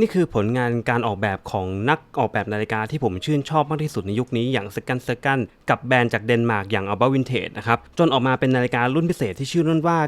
นี่คือผลงานการออกแบบของนักออกแบบนาฬิกาที่ผมชื่นชอบมากที่สุดในยุคนี้อย่าง s กัน s กันกับแบรนด์จากเดนมาร์กอย่าง Alba Vintage นะครับ จนออกมาเป็นนาฬิการุ่นพิเศษที่ชื่อรุ่นว่า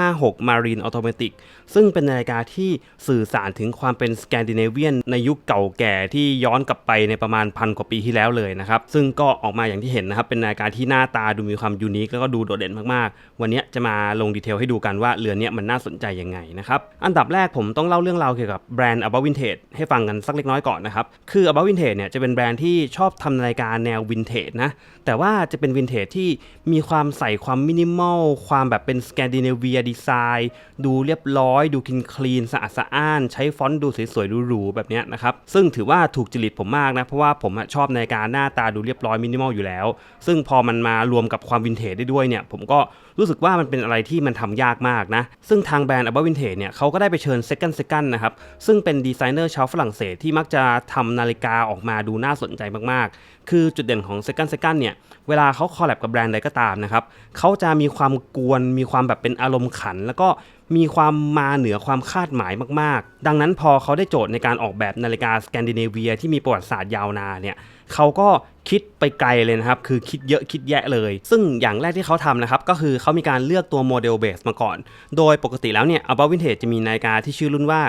956 Marine Automatic ซึ่งเป็นนาฬิกาที่สื่อสารถึงความเป็นสแกนดิเนเวียนในยุคเก่าแก่ที่ย้อนกลับไปในประมาณพันกว่าปีที่แล้วเลยนะครับ ซึ่งก็ออกมาอย่างที่เห็นนะครับเป็นนาฬิกาที่หน้าตาดูมีความยูนิคแล้วก็ดูโดดเด่นมากๆ วันนี้จะมาลงดีเทลให้ดูกันว่าเรือนนี้มันน่าสนใจยังไงนะครับอันดับแรกผมต้องเล่าเรื่องราวเกี่ยวกับแบรนด์ Alba Vintage ให้ฟังกันสักเล็กน้อยก่อนนะครับ คือ Alba Vintage เนี่ยจะเป็นแบรนด์ที่ชอบทำนาฬิการแนววินเทจนะ แต่ว่าจะเป็นวินเทจที่มีความใส่ความมินิมอล ความแบบเป็นสแกนดิเนเวียดีไซน์ ดูเรียบร้อย ดูคลีนคลีนสะอาดสะอ้าน ใช้ฟอนต์ดูสวยๆหรูๆแบบนี้นะครับ ซึ่งถือว่าถูกจริตผมมากนะ เพราะว่าผมชอบนาฬิการหน้าตาดูเรียบร้อยมินิมอลอยู่แล้ว ซึ่งพอมันมารวมกับความวินเทจได้ด้วยเนี่ยผมก็รู้สึกว่ามันเป็นอะไรที่มันทำยากมากนะ ซึ่งทางแบรนด์ Alba Vintage เนี่ยเขาก็ได้ไปเชิญ Second Second นะครับซึ่งเป็นดีไซเนอร์ชาวฝรั่งเศสที่มักจะทำนาฬิกาออกมาดูน่าสนใจมากๆคือจุดเด่นของ Second Second เนี่ย เวลาเขาคอลแลบกับแบรนด์ใดก็ตามนะครับเขาจะมีความกวน มีความแบบเป็นอารมณ์ขัน แล้วก็มีความมาเหนือความคาดหมายมาก ๆ ดังนั้นพอเขาได้โจทย์ในการออกแบบนาฬิกาสแกนดิเนเวียที่มีประวัติศาสตร์ยาวนานเนี่ยเขาก็คิดไปไกลเลยนะครับ คือคิดเยอะคิดแยะเลย ซึ่งอย่างแรกที่เขาทำนะครับ ก็คือเขามีการเลือกตัวโมเดลเบสมาก่อน โดยปกติแล้วเนี่ย Alba Vintage จะมีนาฬิกาที่ชื่อรุ่นว่า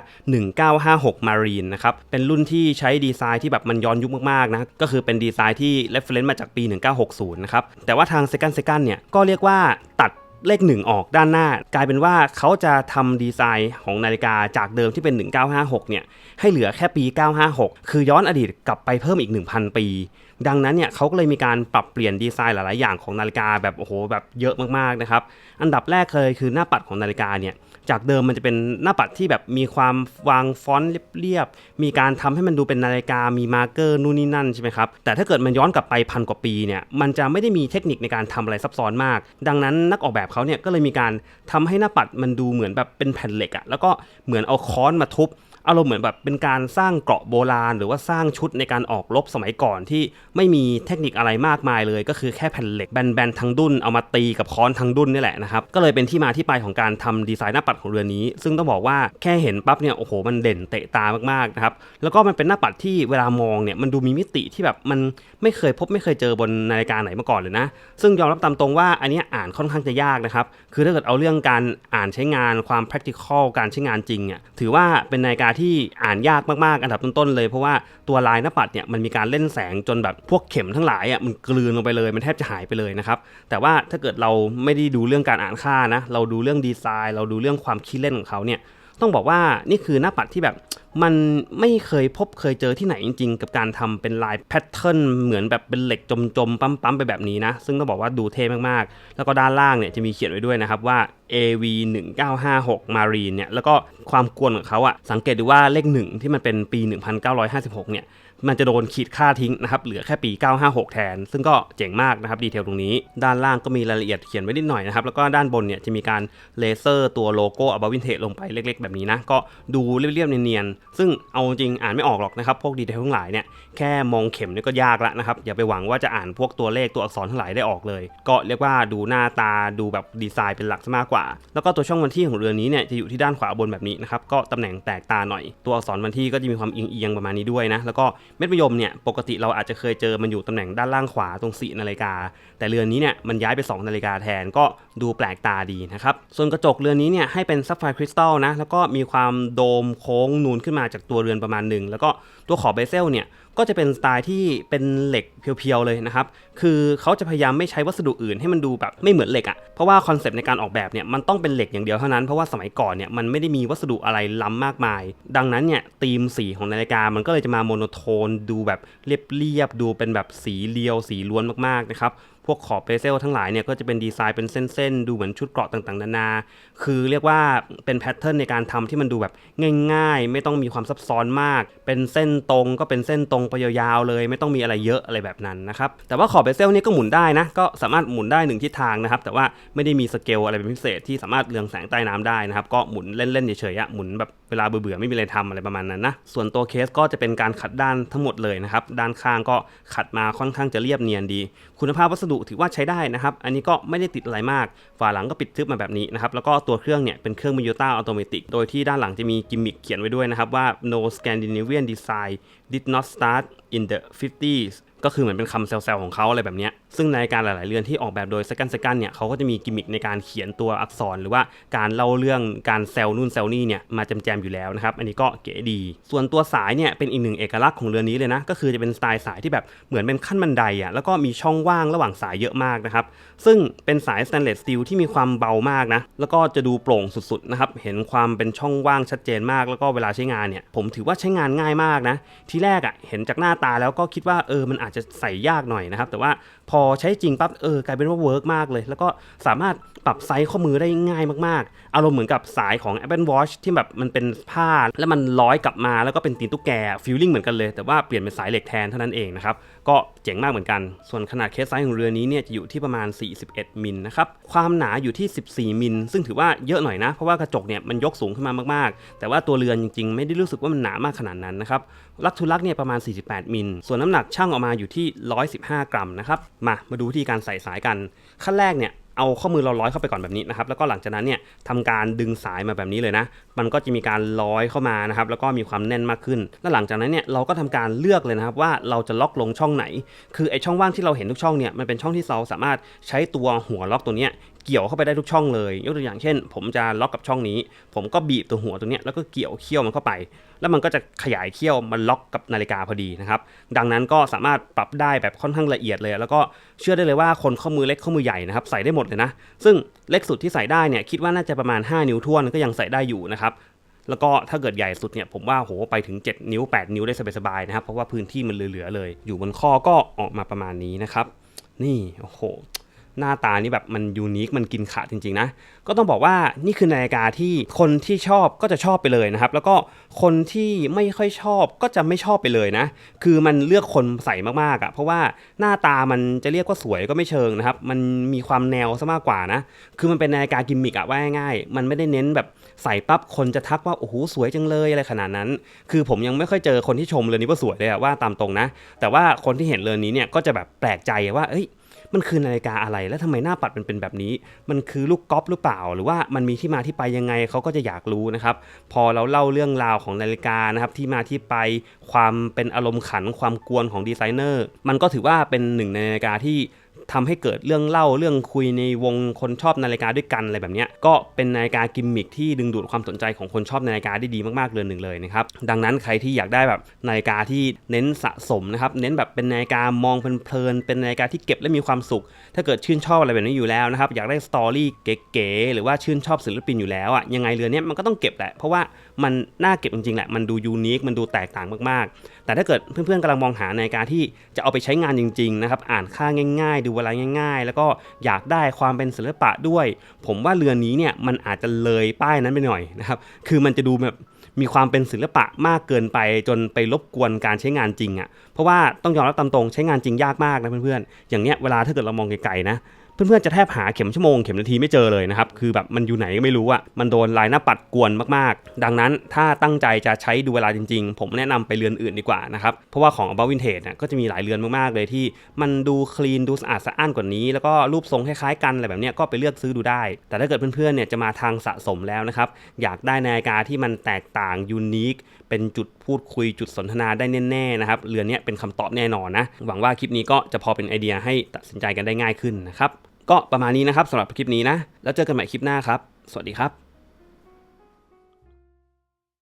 1956 Marine นะครับ เป็นรุ่นที่ใช้ดีไซน์ที่แบบมันย้อนยุคมาก ๆ นะ ก็คือเป็นดีไซน์ที่ reference มาจากปี 1960 นะครับ แต่ว่าทาง Second Second เนี่ยก็เรียกว่าตัดเลข 1 ออกด้านหน้า กลายเป็นว่าเขาจะทำดีไซน์ของนาฬิกาจากเดิมที่เป็น 1956 เนี่ย ให้เหลือแค่ปี 956 คือย้อนอดีตกลับไปเพิ่มอีก 1,000 ปี ดังนั้นเนี่ยเขาก็เลยมีการปรับเปลี่ยนดีไซน์หลาย ๆ อย่างของนาฬิกาแบบโอ้โหแบบเยอะมาก ๆ นะครับ อันดับแรกเลยคือหน้าปัดของนาฬิกาเนี่ย จากเดิมมันจะเป็นหน้าปัดที่แบบมีความวางฟอนต์เรียบๆ มีการทำให้มันดูเป็นนาฬิกา มีมาร์เกอร์นู่นนี่นั่นใช่ไหมครับ แต่ถ้าเกิดมันย้อนกลับไปพันกว่าปีเนี่ย มันจะไม่ได้มีเทคนิคในการทำอะไรซับซ้อนมาก ดังนั้นนักออกแบบเขาเนี่ยก็เลยมีการทำให้หน้าปัดมันดูเหมือนแบบเป็นแผ่นเหล็กอะแล้วก็เหมือนเอาค้อนมาทุบ อารมณ์เหมือนแบบเป็นการสร้างเกราะโบราณ หรือว่าสร้างชุดในการออกรบสมัยก่อนที่ไม่มีเทคนิคอะไรมากมายเลย ก็คือแค่แผ่นเหล็กแบนๆทั้งดุนเอามาตีกับค้อนทั้งดุนนี่แหละนะครับก็เลยเป็นที่มาที่ไปของการทำดีไซน์หน้าปัดของเรือนนี้ ซึ่งต้องบอกว่าแค่เห็นปั๊บเนี่ยโอ้โหมันเด่นเตะตามากๆนะครับแล้วก็มันเป็นหน้าปัดที่เวลามองเนี่ยมันดูมีมิติที่แบบมันไม่เคยพบไม่เคยเจอบนนาฬิกาไหนมาก่อนเลยนะซึ่งยอมรับตามตรงว่าอันนี้อ่านค่อนข้างจะยากนะครับคือถ้าเกิดเอาเรื่องการอ่านใช้งานความ practical การใช้งานจริงเนี่ยถือว่าเป็นนาฬิกาที่อ่านยากมากๆ อันดับต้นๆเลย เพราะว่าตัวลายหน้าปัดเนี่ยมันมีการเล่นแสงจนแบบพวกเข็มทั้งหลายอะมันกลืนลงไปเลยมันแทบจะหายไปเลยนะครับแต่ว่าถ้าเกิดเราไม่ได้ดูเรื่องการอ่านค่านะเราดูเรื่องดีไซน์ เราดูเรื่องความคิดเล่นของเขาเนี่ย ต้องบอกว่านี่คือหน้าปัดที่แบบมันไม่เคยพบเคยเจอที่ไหนจริงๆ กับการทำเป็นลายแพทเทิร์นเหมือนแบบเป็นเหล็กจมๆ ปั๊มๆ ไปแบบนี้นะ ซึ่งต้องบอกว่าดูเท่มากๆ แล้วก็ด้านล่างเนี่ยจะมีเขียนไว้ด้วยนะครับว่า AV 1956 Marine เนี่ยแล้วก็ความกวนของเขาอะสังเกตดูว่าเลขหนึ่งที่มันเป็นปี 1956 เนี่ย มันจะโดนขีดค่าทิ้งนะครับเหลือแค่ปี 956 แทน ซึ่งก็เจ๋งมากนะครับดีเทลตรงนี้ ด้านล่างก็มีรายละเอียดเขียนไว้นิดหน่อยนะครับแล้วก็ด้านบนเนี่ยจะมีการเลเซอร์ตัวโลโก้อัลบาวินเทจลงไปเล็ก ๆ แบบนี้นะก็ดูเรียบๆเนียนๆซึ่งเอาจริงอ่านไม่ออกหรอกนะครับพวกดีเทลทั้งหลายเนี่ยแค่มองเข็มนี่ก็ยากละนะครับอย่าไปหวังว่าจะอ่านพวกตัวเลขตัวอักษรทั้งหลายได้ออกเลย ก็เรียกว่าดูหน้าตาดูแบบดีไซน์เป็นหลักซะมากกว่า แล้วก็ตัวช่องวันที่ของเรือนนี้เนี่ยจะอยู่ที่ด้านขวาบนแบบนี้นะครับก็ตำแหน่งแตกตาหน่อยตัวอักษรวันที่ก็จะมีความเอียงๆประมาณนี้ด้วยนะแล้วก็เม็ดมะยมเนี่ยปกติเราอาจจะเคยเจอมันอยู่ตำแหน่งด้านล่างขวาตรงสีนาฬิกา แต่เรือนนี้เนี่ยมันย้ายไป 2 นาฬิกาแทนก็ดูแปลกตาดีนะครับส่วนกระจกเรือนนี้เนี่ยให้เป็นซัฟไฟร์คริสตัลนะแล้วก็มีความโดมโค้งนูนขึ้นมาจากตัวเรือนประมาณหนึ่งแล้วก็ตัวขอบเบเซลเนี่ย ก็จะเป็นสไตล์ที่เป็นเหล็กเพียวๆเลยนะครับ คือเขาจะพยายามไม่ใช้วัสดุอื่นให้มันดูแบบไม่เหมือนเหล็กอะ่ะ เพราะว่าคอนเซปต์ในการออกแบบเนี่ยมันต้องเป็นเหล็กอย่างเดียวเท่านั้น เพราะว่าสมัยก่อนเนี่ยมันไม่ได้มีวัสดุอะไรล้ำมากมาย ดังนั้นเนี่ยธีมสีของนาฬิกามันก็เลยจะมาโมโนโทน ดูแบบเรียบๆดูเป็นแบบสีเรียวสีล้วนมากๆนะครับ พวกขอบเบเซลทั้งหลายเนี่ยก็จะเป็นดีไซน์เป็นเส้นๆ ดูเหมือนชุดเกราะต่างๆ นานา คือเรียกว่าเป็นแพทเทิร์นในการทำที่มันดูแบบง่ายๆ ไม่ต้องมีความซับซ้อนมาก เป็นเส้นตรงก็เป็นเส้นตรงไปยาวๆเลย ไม่ต้องมีอะไรเยอะอะไรแบบนั้นนะครับ แต่ว่าขอบเบเซลนี่ก็หมุนได้นะ ก็สามารถหมุนได้หนึ่งทิศทางนะครับ แต่ว่าไม่ได้มีสเกลอะไรเป็นพิเศษที่สามารถเรืองแสงใต้น้ำได้นะครับ ก็หมุนเล่นๆเฉยๆหมุนแบบเวลาเบื่อๆไม่มีอะไรทำอะไรประมาณนั้นนะ ส่วนตัวเคสก็จะเป็นการขัดด้านทั้งหมดเลยนะครับ ด้านข้างก็ขัดมาค่อนข้างจะเรียบเนียนดี คุณภาพวัสดุถือว่าใช้ได้นะครับ อันนี้ก็ไม่ได้ติดอะไรมาก ฝาหลังก็ปิดทึบมาแบบนี้นะครับ แล้วก็ตัวเครื่องเนี่ยเป็นเครื่องมิโยต้าอัตโนมัติโดยที่ด้านหลังจะมีกิมมิคเขียนไว้ด้วยนะครับว่า no Scandinavian design did not start in the 50s ก็คือเหมือนเป็นคำเซลล์ของเขาอะไรแบบนี้ ซึ่งในการหลาย ๆ เรือนที่ออกแบบโดย Second Second เนี่ยเขาก็จะมีกิมมิคในการเขียนตัวอักษร หรือว่าการเล่าเรื่องการแซลนู่นแซลนี่เนี่ยมาแจม ๆ อยู่แล้วนะครับ อันนี้ก็เก๋ดี ส่วนตัวสายเนี่ยเป็นอีกหนึ่งเอกลักษณ์ของเรือนนี้เลยนะ ก็คือจะเป็นสไตล์สายที่แบบเหมือนเป็นขั้นบันไดอะ แล้วก็มีช่องว่างระหว่างสายเยอะมากนะครับ ซึ่งเป็นสายสแตนเลสสตีลที่มีความเบามากนะ แล้วก็จะดูโปร่งสุด ๆ นะครับ เห็นความเป็นช่องว่างชัดเจนมาก แล้วก็เวลาใช้งานเนี่ยผมถือว่าใช้งานง่ายมากนะทที่แรกอะ่ะเห็นจากหน้าตาแล้วก็คิดว่าเออมันอาจจะใส่ยากหน่อยนะครับ แต่ว่าพอใช้จริงปั๊บเออกลายเป็นว่าเวิร์กมากเลย แล้วก็สามารถปรับไซส์ข้อมือได้ง่ายมากๆ อารมณ์เหมือนกับสายของ Apple Watch ที่แบบมันเป็นผ้า แล้วมันร้อยกลับมาแล้วก็เป็นตีนตุ๊กแกฟีลลิ่งเหมือนกันเลย แต่ว่าเปลี่ยนเป็นสายเหล็กแทนเท่านั้นเองนะครับก็เจ๋งมากเหมือนกัน ส่วนขนาดเคสไซส์ของเรือนี้เนี่ยจะอยู่ที่ประมาณ 41 มิลนะครับความหนาอยู่ที่ 14 มิล ซึ่งถือว่าเยอะหน่อยนะ เพราะว่ากระจกเนี่ยมันยกสูงขึ้นมามากๆ แต่ว่าตัวเรือนจริงๆ ไม่ได้รู้สึกว่ามันหนามากขนาดนั้นนะครับลักทุลักเนี่ยประมาณ 48 มิล ส่วนน้ำหนักช่างออกมาอยู่ที่ 115 กรัมนะครับมามาดูวิธีการใส่สายกัน ขั้นแรกเนี่ยเอาข้อมือเราร้อยเข้าไปก่อนแบบนี้นะครับ แล้วก็หลังจากนั้นเนี่ยทำการดึงสายมาแบบนี้เลยนะ มันก็จะมีการร้อยเข้ามานะครับ แล้วก็มีความแน่นมากขึ้น แล้วหลังจากนั้นเนี่ยเราก็ทำการเลือกเลยนะครับว่าเราจะล็อกลงช่องไหน คือไอช่องว่างที่เราเห็นทุกช่องเนี่ยมันเป็นช่องที่เราสามารถใช้ตัวหัวล็อกตัวเนี้ย เกี่ยวเข้าไปได้ทุกช่องเลย ยกตัวอย่างเช่น ผมจะล็อกกับช่องนี้ ผมก็บีบตัวหัวตัวเนี้ยแล้วก็เกี่ยวเขี้ยวมันเข้าไป แล้วมันก็จะขยายเขี้ยวมันล็อกกับนาฬิกาพอดีนะครับ ดังนั้นก็สามารถปรับได้แบบค่อนข้างละเอียดเลย แล้วก็เชื่อได้เลยว่าคนข้อมือเล็กข้อมือใหญ่นะครับใส่ได้หมดเลยนะ ซึ่งเล็กสุดที่ใส่ได้เนี่ยคิดว่าน่าจะประมาณ 5 นิ้วท้วนก็ยังใส่ได้อยู่นะครับแล้วก็ถ้าเกิดใหญ่สุดเนี่ยผมว่าโหไปถึง 7 นิ้ว 8 นิ้วได้สบายๆนะครับเพราะว่าพื้นที่มันเหลือๆเลย อยู่บนข้อก็ออกมาประมาณนี้นะครับ นี่โอ้โห หน้าตานี่แบบมันยูนิค มันกินขาดจริงๆนะ ก็ต้องบอกว่านี่คือนาฬิกาที่คนที่ชอบก็จะชอบไปเลยนะครับ แล้วก็คนที่ไม่ค่อยชอบก็จะไม่ชอบไปเลยนะ คือมันเลือกคนใส่มากๆอะ่ะ เพราะว่าหน้าตามันจะเรียกว่าสวยก็ไม่เชิงนะครับ มันมีความแนวซะมากกว่านะ คือมันเป็นนาฬิกากิมมิกอะว่าง่ายๆ มันไม่ได้เน้นแบบใส่ปั๊บคนจะทักว่าโอ้โหสวยจังเลยอะไรขนาดนั้น คือผมยังไม่ค่อยเจอคนที่ชมเรือนนี้ว่าสวยเลยอะว่าตามตรงนะ แต่ว่าคนที่เห็นเรือนนี้เนี่ยก็จะแบบแปลกใจว่าเอ้ย มันคือนาฬิกาอะไร และทำไมหน้าปัดมันเป็นแบบนี้ มันคือลูกก๊อปหรือเปล่า หรือว่ามันมีที่มาที่ไปยังไงเขาก็จะอยากรู้นะครับ พอเราเล่าเรื่องราวของนาฬิกานะครับที่มาที่ไปความเป็นอารมณ์ขันความกวนของดีไซเนอร์มันก็ถือว่าเป็นหนึ่งในนาฬิกาที่ ทำให้เกิดเรื่องเล่าเรื่องคุยในวงคนชอบนาฬิกาด้วยกันอะไรแบบนี้ก็เป็นนาฬิกากิมมิคที่ดึงดูดความสนใจของคนชอบนาฬิกาได้ดีมากๆเรือนหนึ่งเลยนะครับดังนั้นใครที่อยากได้แบบนาฬิกาที่เน้นสะสมนะครับเน้นแบบเป็นนาฬิกามองเพลินเป็นนาฬิกาที่เก็บและมีความสุข ถ้าเกิดชื่นชอบอะไรแบบนี้อยู่แล้วนะครับอยากได้สตอรี่เก๋ๆหรือว่าชื่นชอบศิลปินอยู่แล้วอะยังไงเรือนเนี้ยมันก็ต้องเก็บแหละเพราะว่า มันน่าเก็บจริงๆแหละ มันดูยูนิค มันดูแตกต่างมากๆ แต่ถ้าเกิดเพื่อนๆกำลังมองหานาฬิกาที่จะเอาไปใช้งานจริงๆนะครับ อ่านค่าง่ายๆ ดูเวลาง่าย ๆ แล้วก็อยากได้ความเป็นศิลปะด้วย ผมว่าเรือนนี้เนี่ยมันอาจจะเลยป้ายนั้นไปหน่อยนะครับ คือมันจะดูแบบมีความเป็นศิลปะมากเกินไปจนไปรบกวนการใช้งานจริงอะ่ะ เพราะว่าต้องยอมรับตามตรงใช้งานจริงยากมากนะเพื่อนๆ อย่างเนี้ยเวลาถ้าเกิดเรามองไกลๆนะ เพื่อนๆจะแทบหาเข็มชั่วโมงเข็มนาทีไม่เจอเลยนะครับ คือแบบมันอยู่ไหนก็ไม่รู้อะมันโดนลายหน้าปัดกวนมากๆ ดังนั้นถ้าตั้งใจจะใช้ดูเวลาจริงๆ ผมแนะนำไปเรือนอื่นดีกว่านะครับ เพราะว่าของ About Vintage เนี่ยก็จะมีหลายเรือนมากๆเลยที่ มันดูคลีนดูสะอาดสะอ้านกว่านี้ แล้วก็รูปทรงคล้ายๆกันอะไรแบบนี้ก็ไปเลือกซื้อดูได้ แต่ถ้าเกิดเพื่อนๆเนี่ยจะมาทางสะสมแล้วนะครับอยากได้นาฬิกาที่มันแตกต่างยูนิคเป็นจุดพูดคุยจุดสนทนาได้แน่ๆนะครับเรือนนี้เป็นคำตอบแน่นอนนะหวังว่าคลิปนี้ก็จะพอเป็นไอเดียให้ตัดสินใจกันได้ง่ายขึ้นนะครับ ก็ประมาณนี้นะครับสำหรับคลิปนี้นะ แล้วเจอกันใหม่คลิปหน้าครับ สวัสดีครับ